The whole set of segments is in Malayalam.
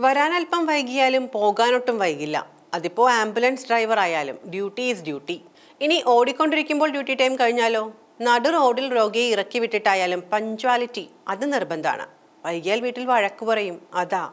വരാൻ അല്പം വൈകിയാലും പോകാനൊട്ടും വൈകില്ല. അതിപ്പോ ആംബുലൻസ് ഡ്രൈവർ ആയാലും ഡ്യൂട്ടി ഈസ് ഡ്യൂട്ടി. ഇനി ഓടിക്കൊണ്ടിരിക്കുമ്പോൾ ഡ്യൂട്ടി ടൈം കഴിഞ്ഞാലോ? നടു റോഡിൽ രോഗിയെ ഇറക്കി വിട്ടിട്ടായാലും പഞ്ച്വാലിറ്റി അത് നിർബന്ധമാണ് വൈകിയാൽ വീട്ടിൽ വഴക്കു പറയും. അതാ.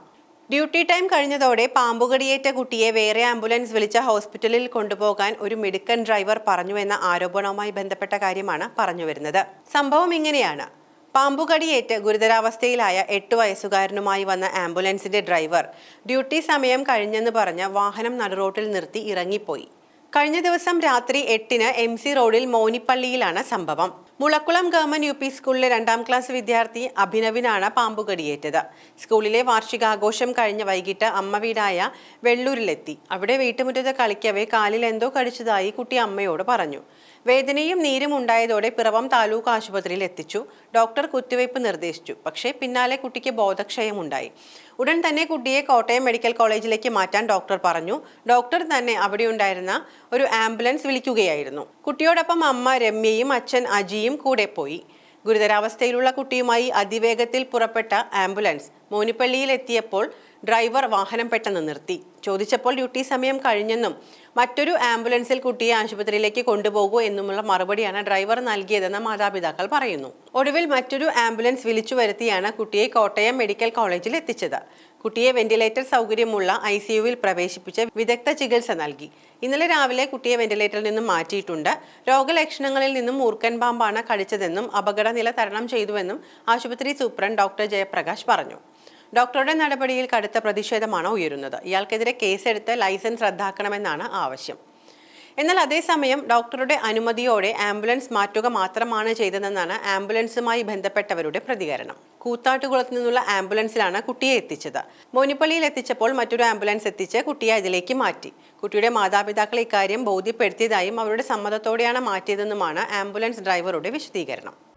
ഡ്യൂട്ടി ടൈം കഴിഞ്ഞതോടെ പാമ്പുകടിയേറ്റ കുട്ടിയെ വേറെ ആംബുലൻസ് വിളിച്ച ഹോസ്പിറ്റലിൽ കൊണ്ടുപോകാൻ ഒരു മെഡിക്കൽ ഡ്രൈവർ പറഞ്ഞു എന്ന ആരോപണവുമായി ബന്ധപ്പെട്ട കാര്യമാണ് പറഞ്ഞു വരുന്നത്. സംഭവം ഇങ്ങനെയാണ്. പാമ്പുകടിയേറ്റ് ഗുരുതരാവസ്ഥയിലായ എട്ട് വയസ്സുകാരനുമായി വന്ന ആംബുലൻസിന്റെ ഡ്രൈവർ. ഡ്യൂട്ടി സമയം കഴിഞ്ഞെന്ന് പറഞ്ഞ് വാഹനം നടുറോട്ടിൽ നിർത്തി ഇറങ്ങിപ്പോയി. കഴിഞ്ഞ ദിവസം രാത്രി എട്ടിന് എം സി റോഡിൽ മോനിപ്പള്ളിയിലാണ് സംഭവം. മുളക്കുളം ഗവൺമെന്റ് യു പി സ്കൂളിലെ രണ്ടാം ക്ലാസ് വിദ്യാർത്ഥി അഭിനവിനാണ് പാമ്പുകടിയേറ്റത്. സ്കൂളിലെ വാർഷികാഘോഷം കഴിഞ്ഞ വൈകിട്ട് അമ്മ വീടായ വെള്ളൂരിലെത്തി. അവിടെ വീട്ടുമുറ്റത്ത് കളിക്കവേ കാലിൽ എന്തോ കടിച്ചതായി കുട്ടി അമ്മയോട് പറഞ്ഞു. വേദനയും നീരും ഉണ്ടായതോടെ പിറവം താലൂക്ക് ആശുപത്രിയിൽ എത്തിച്ചു. ഡോക്ടർ കുത്തിവയ്പ് നിർദ്ദേശിച്ചു. പക്ഷേ പിന്നാലെ കുട്ടിക്ക് ബോധക്ഷയമുണ്ടായി. ഉടൻ തന്നെ കുട്ടിയെ കോട്ടയം മെഡിക്കൽ കോളേജിലേക്ക് മാറ്റാൻ ഡോക്ടർ പറഞ്ഞു. ഡോക്ടർ തന്നെ അവിടെ ഉണ്ടായിരുന്ന ഒരു ആംബുലൻസ് വിളിക്കുകയായിരുന്നു. കുട്ടിയോടൊപ്പം അമ്മ രമ്യയും അച്ഛൻ അജിയും കൂടെ പോയി. ഗുരുതരാവസ്ഥയിലുള്ള കുട്ടിയുമായി അതിവേഗത്തിൽ പുറപ്പെട്ട ആംബുലൻസ്. മോനിപ്പള്ളിയിൽ എത്തിയപ്പോൾ ഡ്രൈവർ വാഹനം പെട്ടെന്ന് നിർത്തി. ചോദിച്ചപ്പോൾ ഡ്യൂട്ടി സമയം കഴിഞ്ഞെന്നും മറ്റൊരു ആംബുലൻസിൽ കുട്ടിയെ ആശുപത്രിയിലേക്ക് കൊണ്ടുപോകൂ എന്നുമുള്ള മറുപടിയാണ് ഡ്രൈവർ നൽകിയതെന്ന് മാതാപിതാക്കൾ പറയുന്നു. ഒടുവിൽ മറ്റൊരു ആംബുലൻസ് വിളിച്ചു വരുത്തിയാണ് കുട്ടിയെ കോട്ടയം മെഡിക്കൽ കോളേജിൽ എത്തിച്ചത്. കുട്ടിയെ വെന്റിലേറ്റർ സൗകര്യമുള്ള ഐ സി യുവിൽ പ്രവേശിപ്പിച്ച് വിദഗ്ധ ചികിത്സ നൽകി. ഇന്നലെ രാവിലെ കുട്ടിയെ വെന്റിലേറ്ററിൽ നിന്നും മാറ്റിയിട്ടുണ്ട്. രോഗലക്ഷണങ്ങളിൽ നിന്നും മൂർക്കൻ പാമ്പാണ് കടിച്ചതെന്നും അപകടനില തരണം ചെയ്തുവെന്നും ആശുപത്രി സൂപ്രണ്ട് ഡോക്ടർ ജയപ്രകാശ് പറഞ്ഞു. ഡോക്ടറുടെ നടപടിയിൽ കടുത്ത പ്രതിഷേധമാണ് ഉയരുന്നത്? ഇയാൾക്കെതിരെ കേസെടുത്ത് ലൈസൻസ് റദ്ദാക്കണമെന്നാണ് ആവശ്യം. എന്നാൽ അതേസമയം ഡോക്ടറുടെ അനുമതിയോടെ ആംബുലൻസ് മാറ്റുക മാത്രമാണ് ചെയ്തതെന്നാണ് ആംബുലൻസുമായി ബന്ധപ്പെട്ടവരുടെ പ്രതികരണം. കൂത്താട്ടുകുളത്ത് നിന്നുള്ള ആംബുലൻസിലാണ് കുട്ടിയെ എത്തിച്ചത്. മോനിപ്പള്ളിയിൽ എത്തിച്ചപ്പോൾ മറ്റൊരു ആംബുലൻസ് എത്തിച്ച് കുട്ടിയെ അതിലേക്ക് മാറ്റി. കുട്ടിയുടെ മാതാപിതാക്കൾ ഇക്കാര്യം ബോധ്യപ്പെടുത്തിയതായും അവരുടെ സമ്മതത്തോടെയാണ് മാറ്റിയതെന്നുമാണ് ആംബുലൻസ് ഡ്രൈവറുടെ വിശദീകരണം.